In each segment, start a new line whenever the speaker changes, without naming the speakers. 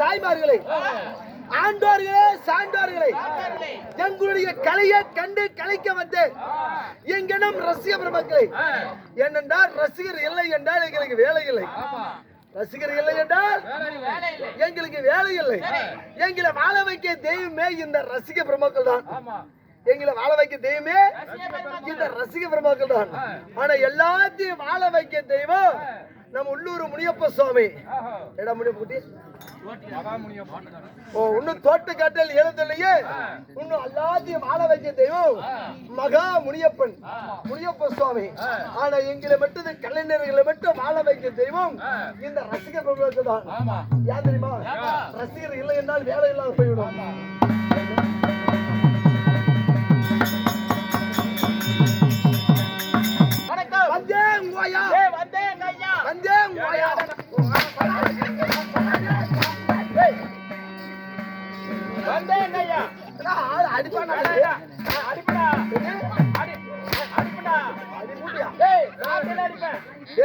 தாய்மார்களே ஆண்டோர்களே சான்றோர்களே எங்களுடைய கலையை கண்டு கலைக்க வந்து எங்கனம் ரசிக பெருமக்களே ஏனென்றால் ரசிகர் இல்லை என்றால் எங்களுக்கு வேலை இல்லை. ரசிகர் இல்லை என்றால் எங்களுக்கு வேலை இல்லை. எங்களை வாழ வைக்க தெய்வமே இந்த ரசிக பெருமக்கள் தான். எங்களை வாழ வைக்க தெய்வமே இந்த ரசிக பெருமக்கள் தான். ஆனா எல்லாத்தையும் வாழ வைக்க தெய்வம் நம்ம உள்ளூர் முனியப்ப சுவாமி. எடா முனியப்ப குட்டி. ஓ இன்னும் தோட்ட காட்டல் எழுதலையே இன்னும் எல்லாத்தையும் வாழ வைக்க தெய்வம் மகா முனியப்பன் முனியப்ப சுவாமி. ஆனா எங்களை மட்டும் கலைஞர்களை மட்டும் வைக்க தெய்வம் இந்த ரசிகர் தான். ஏன் தெரியுமா? ரசிகர் இல்லை என்றால் வேலை இல்லாத போய்விடும்.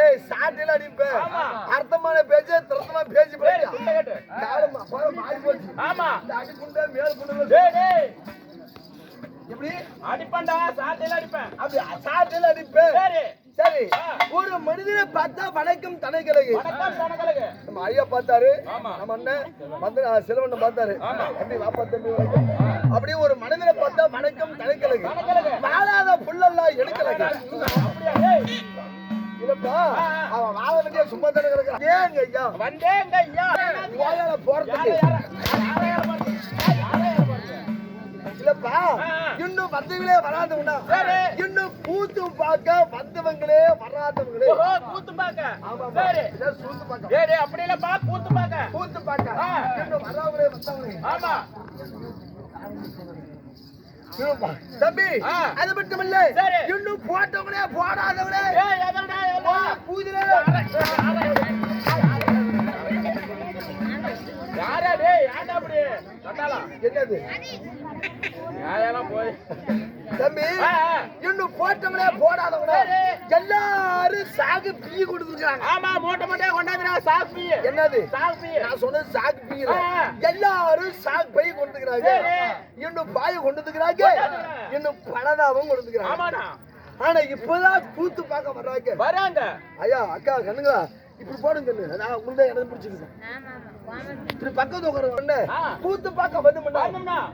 ஏய்
சாட்டில அடிப்பேன்.
ஆமா.
அர்த்தமான பேச்சே திருத்தமா பேசி போச்சு
ஆமா
அடி குண்டை மேல் குண்டை எப்படி
அடிப்பேன்டா சாட்டையில அடிப்பேன்
அப்படி சாட்டில அடிப்பேன்.
சரி.
சரி. ஒரு மனிதனை பார்த்தா வணக்கம்
கணக்கலுக்கு
நம்ம ஐயா பார்த்தாரு. நம்ம அண்ணன் வந்து சிலவண்ணன் பார்த்தாரு. தம்பி வாப்பா தம்பி வணக்கம் அப்படியே ஒரு மனிதனை பார்த்தா வணக்கம்
கணக்கலுக்கு
வாழாத புல்லெல்லாம் எடுக்கலகு இல்லப்பா. அவன் வாழ வேண்டிய சும்மா தானே கிடக்குறான் ஏங்க ஐயா
வந்தேங்க ஐயா
போறதுக்கு இல்லப்பா. இன்னும் வந்தவங்களே வராதவனா. இன்னும் பூத்து பார்க்க வந்தவங்களே வராதவங்களே
கூத்து பாக்க
ஆமா
சரி
சூத்து பார்க்க
அப்படி இல்லப்பா கூத்து பாக்க
பூத்து பார்க்க. இன்னும் வராதவங்களே வந்தவங்களே
ஆமா.
தம்பி. அது மட்டும் இல்ல. இன்னும் போட்டவங்களே போடாதவங்களே பூதிலே
யாரா டேய் ஏன்டா அப்படி
என்னது?
போய்.
தம்பி. இன்னும்
சரி.
எல்லாரும் சாகு பீ கொடுத்துருக்காங்க.
ஆமா மூட்டை மூட்டையா கொண்டாந்துடா
என்னது?
சாப்பி
நான் சொன்னது சாக்கு பீ. எல்லாரும் சாக்கு பை கொண்டுக்கிறாங்க. இன்னும் பாய கொண்டுக்கிறாங்க. இன்னும் பணதாவும்
ஆமாடா
ஆனா இப்பதான் கூத்து பார்க்க வர்றாங்க.
வராங்க.
ஐயா அக்கா கண்ணுங்களா இப்படி போடுங்க நான் உங்களுக்கு தான் இடம் பிடிச்சிருக்கேன் இப்படி பக்கத்து
ஆ.
கூத்து பார்க்க வந்து?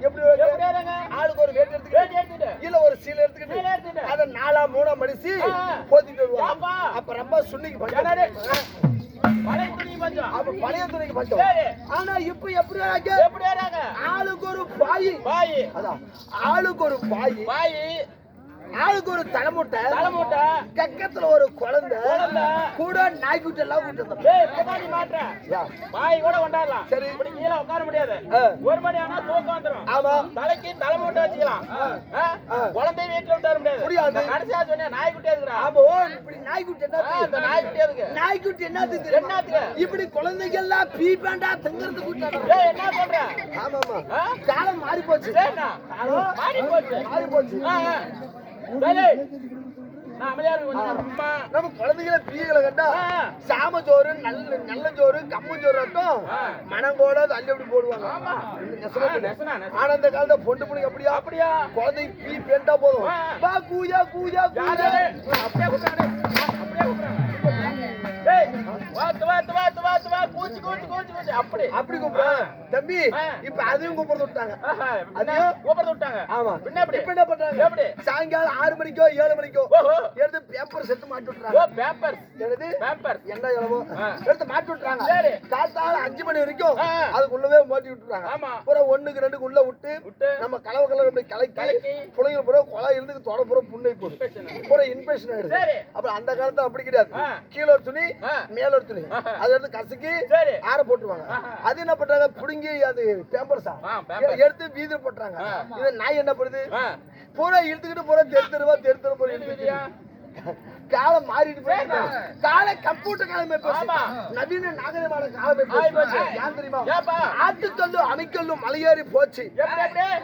எப்படி? ஆளுக்கு ஒரு வேட்டு எடுத்துக்கிட்டு கீழே ஒரு சீலை எடுத்துக்கிட்டு. அதை நாலா மூணா மடிச்சு. போத்திட்டு வருவாங்க? அப்ப ரொம்ப சுண்ணிக்கு
பழைய
துணிக்கு பஞ்சம். ஆனா இப்ப எப்படி ஆளுக்கு ஒரு பாய்.
பாய்.
அதான். ஆளுக்கு ஒரு பாய்.
பாய்.
ஆளுக்கு ஒரு தலைமுட்டை
தலைமூட்டை.
பக்கத்துல ஒரு குழந்தை. கூட நாய்க்குட்டி எல்லாம் கூட்டு
மாற்ற பாய் கூட கொண்டாடலாம்.
சரி.
இப்படி கீழே உட்கார முடியாது. ஒரு மணி ஆனா தூக்கம் வந்துரும்.
ஆமா.
தலைக்கு தலை மூட்டை வச்சுக்கலாம். ஆ?
ஆ.
குழந்தை வீட்டுல விட்டு வர முடியாது.
முடியாது.
கடைசியா சொன்னேன் நாய்க்குட்டி இருக்குடா
ஆமா இப்படி நாய்க்குட்டி என்ன
நாய்க்குட்டி எதுக்கு?
நாய்க்குட்டி என்ன தெரியுமா?
என்னத்துக்கு?
இப்படி குழந்தைங்க எல்லாம் பீ பேண்டா திங்கிறது கூட்டாங்க
என்ன சொல்ற
ஆமாமா
ஆ?
காலம் மாறி போச்சு
மாறி போச்சு
மாறி போச்சு நம்ம குழந்தைகளை பீகளை கண்டா. சாம சோறு நல்ல நல்ல சோறு கம்மு சோறு
ஆ.
மனங்கோட தள்ளி அப்படி போடுவாங்க. ஆனா இந்த காலத்துல பொண்டு பிள்ளைங்க அப்படியா?
அப்படியா?
குழந்தைக்கு பீ பேண்டா போதும். வா கூஜா கூஜா
அப்படியே. அப்படியே அப்படி.
அப்படி கூப்பிடுறேன் தம்பி
ஆ.
இப்ப அதையும் கூப்பிடுறது விட்டாங்க
ஆஹா,
அதையும்
கூப்பிடுறது விட்டாங்க.
ஆமா
பின்ன எப்படி?
இப்ப என்ன பண்றாங்க
எப்படி?
சாயங்காலம் ஆறு மணிக்கோ ஏழு மணிக்கோ
ஓஹோ.
எடுத்து பேப்பர் செட்டு மாட்டி விட்டுறாங்க. என்ன. எடுத்து மாட்டி விட்டுறாங்க
சரி.
காத்தால அஞ்சு மணி வரைக்கும். அதுக்குள்ளவே மாட்டி விட்டுறாங்க
ஆமா.
பூரா ஒண்ணுக்கு ரெண்டுக்கு உள்ள விட்டு நம்ம கலவை கலவை அப்படி கலக்கி
கலக்கி.
பிள்ளைங்க பூரா இருந்து பூரா புண்ணை
infection.
பூரா இன்ஃபெக்ஷன் ஆயிடுது
சரி.
அப்புறம் அந்த காலத்துல அப்படி கிடையாது. கீழே ஒரு துணி. மேல ஒரு துணி. அதை எடுத்து கசக்கி. ஆற போட்டுருவாங்க. அது என்ன பண்றாங்க புடுங்கி அது பேம்பர்ஸா. எடுத்து வீதியில் போட்டுறாங்க. இது நாய் என்ன பண்ணுது. பூரா இழுத்துக்கிட்டு பூரா தெரு தெருவா தெரு தெரு.
வீதியா?
காலம் மாறிட்டு
வேண்டாம்.
காலை கம்ப்யூட்டர் காலமே போச்சு. நவீன நாகரிகமான காலமே போச்சு. ஏன் தெரியுமா
ஏப்பா?
ஆட்டுக்கல்லும் அமைக்கல்லும் மலையேறி போச்சு?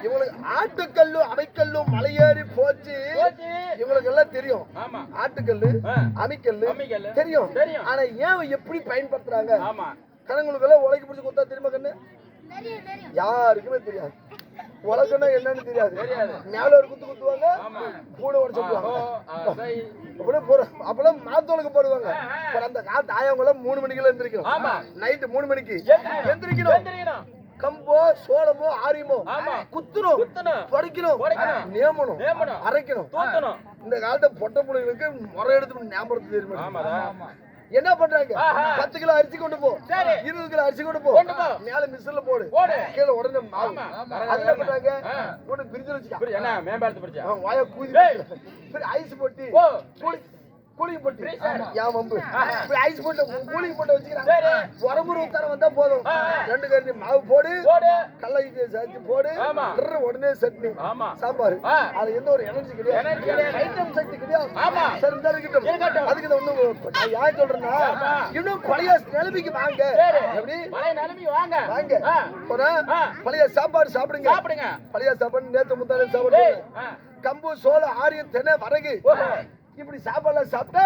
இவங்களுக்கு ஆட்டுக்கல்லும் அமைக்கல்லும் மலையேறி போச்சு
போச்சு.
இவங்களுக்கு எல்லாம் தெரியும் ஆட்டுக்கல்லு. அமிக்கல்லு. தெரியும்
தெரியும்.
ஆனா ஏன் எப்படி பயன்படுத்துறாங்க
ஆமா
கணங்களுக்கெல்லாம் உலக்கி பிடிச்சி கொடுத்தா தெரியுமா கண்ணு யாருக்குமே தெரியாது உலகம்னா என்னன்னு தெரியாது
தெரியாது.
மேல ஒரு குத்து குத்துவாங்க. அப்படியே போற அப்பெல்லாம் மாத்தோலுக்கு போடுவாங்க அந்த காலத்து ஆயவங்களாம் மூணு மணிக்கெல்லாம் எந்திரிக்கணும்
ஆமா.
நைட்டு மூணு மணிக்கு
எந்திரிக்கணும்.
கம்போ சோளமோ ஆரியமோ
ஆமா.
குத்துணும். நேமணும்
நேமணும்.
அரைக்கணும்
தூத்தணும்.
இந்த காலத்து பொட்டை பிள்ளைங்களுக்கு முறை எடுத்து ஞாபகம் தெரியுமா. என்ன பண்றாங்க. பத்து கிலோ அரிசி கொண்டு போ. இருபது கிலோ அரிசி கொண்டு போ. மேல மிஸ்ல போடு. கீழே உடனே மாவு என்ன பண்றாங்க
ஆ.
போட்டு பிரிச்சு வச்சுக்கா
என்ன மேம்பாலத்து பிடிச்சா?
வாய கூதி ஐஸ் போட்டு கூலிங் போட்டு வம்பு. இப்படி ஐஸ் போட்டு கூலிங் போட்டு. வச்சுக்கிறாங்க உரமுறை உத்தாரம் வந்தா போதும். ரெண்டு கரண்டி மாவு போடு. கல்லை சேர்த்து போடு உடனே சட்னி. சாம்பார். அது எந்த ஒரு எனர்ஜி கிடையாது
Energy கிடையாது.
ஐட்டம் சக்தி கிடையாது
ஆமா.
சரி இந்த இருக்கட்டும்
இருக்கட்டும்.
அதுக்கு இது நான் ஏன் சொல்றேன்னா. இன்னும் பழைய நிலைமைக்கு வாங்க. எப்படி
நிலைமைக்கு வாங்க.
வாங்க. போனா. பழைய சாப்பாடு சாப்பிடுங்க
சாப்பிடுங்க.
பழைய சாப்பாடு நேத்து முந்தானே
டேய்.
சாப்பாடு
ஆ.
கம்பு சோளம் ஆரியம் தென்னை வரகு. இப்படி சாப்பாடுலாம் சாப்பிட்டா.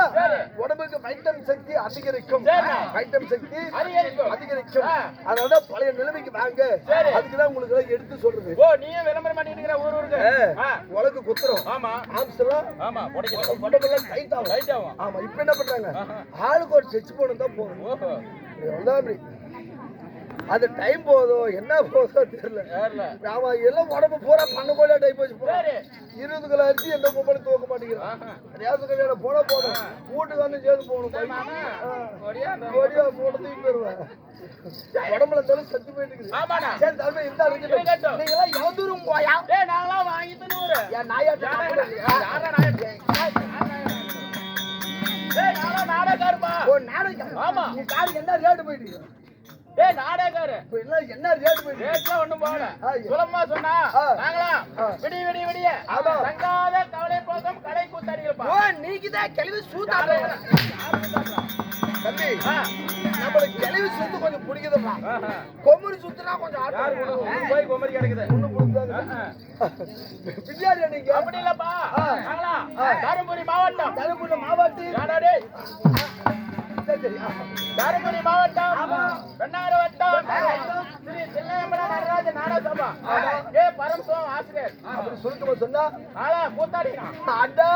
உடம்புக்கு வைட்டம் சக்தி அதிகரிக்கும். வைட்டம் சக்தி
அதிகரிக்கும்.
அதனால பழைய நிலைமைக்கு வாங்க
சரி.
அதுக்கு தான் உங்களுக்கு எல்லாம் எடுத்து சொல்றது
ஓ, நீயும் விளம்பரம் பண்ணிட்டு ஊருக்கு. ஆ.
உலகு குத்துறோம்
ஆமா.
ஆம்ஸ்டர்லாம்
ஆமா.
உடம்பெல்லாம் டைட் ஆகும். ஆமா இப்ப என்ன பண்றாங்க. ஆளுக்கு ஒரு டச் போன தான் போகும்
ஓஹோ.
அது டைம் போதோ என்ன போதோ தெரியல. ஆமா எல்லாம் உடம்பு பூரா பண்ண போல டைப் வச்சு போறோம். இருபது கிலோ அரிசி எந்த பொம்பளை தூக்க மாட்டேங்கிறான்.
ஆஹா.
ரேஷன் கடையில போனா போதும். வீட்டுக்கு வந்து சேர்ந்து போகணும். ஓடியா மூணு தூக்கி வருவேன். உடம்புல இருந்தாலும் சத்து போயிட்டு. சரி தலைமை இந்த இருக்கட்டும்
இருக்கட்டும்.
நீங்க எல்லாம் எவந்தூரும் போயா
நாங்களாம் வாங்கி தின்னுவோரு.
என் நாயாட்ட
நாங்களாம்
நாளைக்கு
ஆமா.
நீ காருக்கு என்ன ரேட்டு போயிட்டு
டேய், நாடகாரு.
என்ன இருக்கு?
ரேட்லாம் ஒண்ணும் போகல.
ஆ.
சுலபமா சொன்னா,
ஆ.
விடிய விடிய விடிய. தங்காத கவலை போதும் கடை கூத்தாடியிருப்பா.
ஓ நீக்குதான் கிளவி சூத்தாடுற தம்பி. நம்மளுக்கு கிளவி சுத்து கொஞ்சம் பிடிக்குதுப்பா
ஆஹா.
கொம்புரி சுத்துனா கொஞ்சம் ஆட்டம்
போய் பொம்மரி கிடக்குது?
ஒண்ணு பிடிக்காது. பின்னாடி நீங்க
அப்படி இல்லப்பா.
ஆ.
தருமபுரி மாவட்டம்
தருமபுரி மாவாட்டி
யாடா டேய்?
சரி.
தருமபுரி மாவட்டம்
ஆமா.
வெண்ணாறு வட்டம். ஸ்ரீ தில்லையம்பல நடராஜ நாடக சபா
ஆமா.
ஏ பரமசிவம் ஆசிரியர்
அப்படி சுருக்கமா சொன்னா
ஆளா கூத்தாடிக்கிறான்
அடா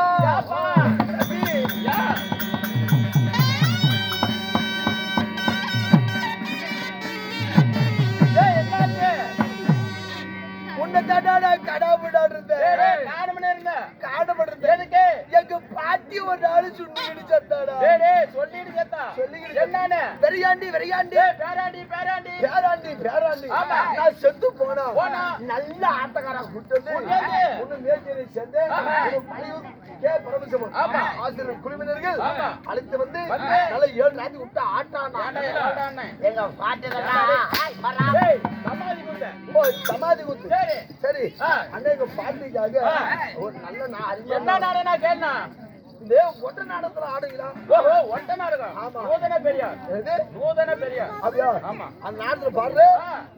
யா.
உன்னை தாண்டா கடா விடாடுறது
ஏய், டேய், நாலு மணி இருந்தேன்.
எங்க பாட்டி ஒரு நாள் சுண்ணி
டேய், டேய், சொல்லிடு சேத்தா.
சொல்லிக்கிட்டு
என்னன்னு?
வெறியாண்டி
டேய், பேராண்டி, பேராண்டி.
பேராண்டி பேராண்டி
ஆமா.
நான் செத்து போனா
போனா.
நல்ல ஆட்டக்காரன் கூட்டது. ஒண்ணு மேய்ச்சலை சேர்ந்து கே பரமசிவன்
ஆமா.
ஆசிரியர் குழுவினர்கள். அழைத்து வந்து. நல்ல ஏழு நாட்டி விட்டு ஆட்டானா? எங்க
சமாதி குத்த.
ஓ சமாதி குத்து
சரி.
அன்னைக்கு பாட்டிக்காக. ஒரு நல்ல நான்
என்ன நான் கேட்டா
இந்த ஒட்ட நாடத்துல ஆடுங்களா?
ஓஹோ ஒட்ட நாடகம்.
ஆமா.
நூதன பெரியார்.
எது
நூதன பெரியார்.
அப்படியா?
ஆமா.
அந்த நாடத்துல பாடுற.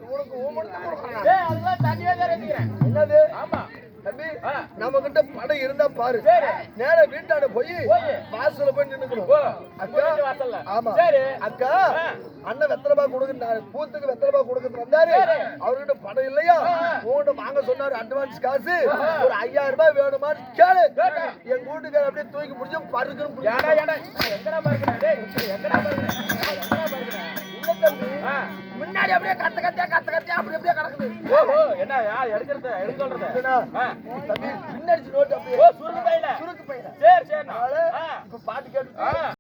உனக்கு ஊமடுத்து கொடுக்குறான்?
டேய் அதெல்லாம் தனியா தெரிஞ்சுக்கிறேன்
என்னது?
ஆமா.
தம்பி. நம்ம கிட்ட படம் இருந்தா பாரு. நேரா வீட்டாண்ட போய். வாசல்ல போய் நின்னுக்கணும் அக்கா ஆமா அக்கா. அண்ணன் வெத்தலை ரூபாய் கொடுக்குறாரு பூத்துக்கு வெத்தலை ரூபாய் கொடுக்குறது வந்தாரு
சரி.
அவர்கிட்ட படம் இல்லையா. உங்ககிட்ட வாங்க சொன்னாரு அட்வான்ஸ் காசு. ஒரு ஐயாயிரம் ரூபாய் வேணுமான்னு கேளு
கேட்டேன்.
எங்க வீட்டுக்கார அப்படியே தூக்கி பிடிச்சி பருக்குன்னு
எங்கடா பாருங்க எங்கடா பாருங்க.
அப்படியே கத்த கத்தியா கத்த கத்தியா அப்படி அப்படியே கிடக்குது.
ஓஹோ என்ன எடுக்கிறது எடுக்க சொல்றது
பின்னாடி நோட்டு அப்படியே.
சுருக்கு பையில.
சுருக்கு பையன்
சரி சரி
இப்ப பாட்டு கேட்டு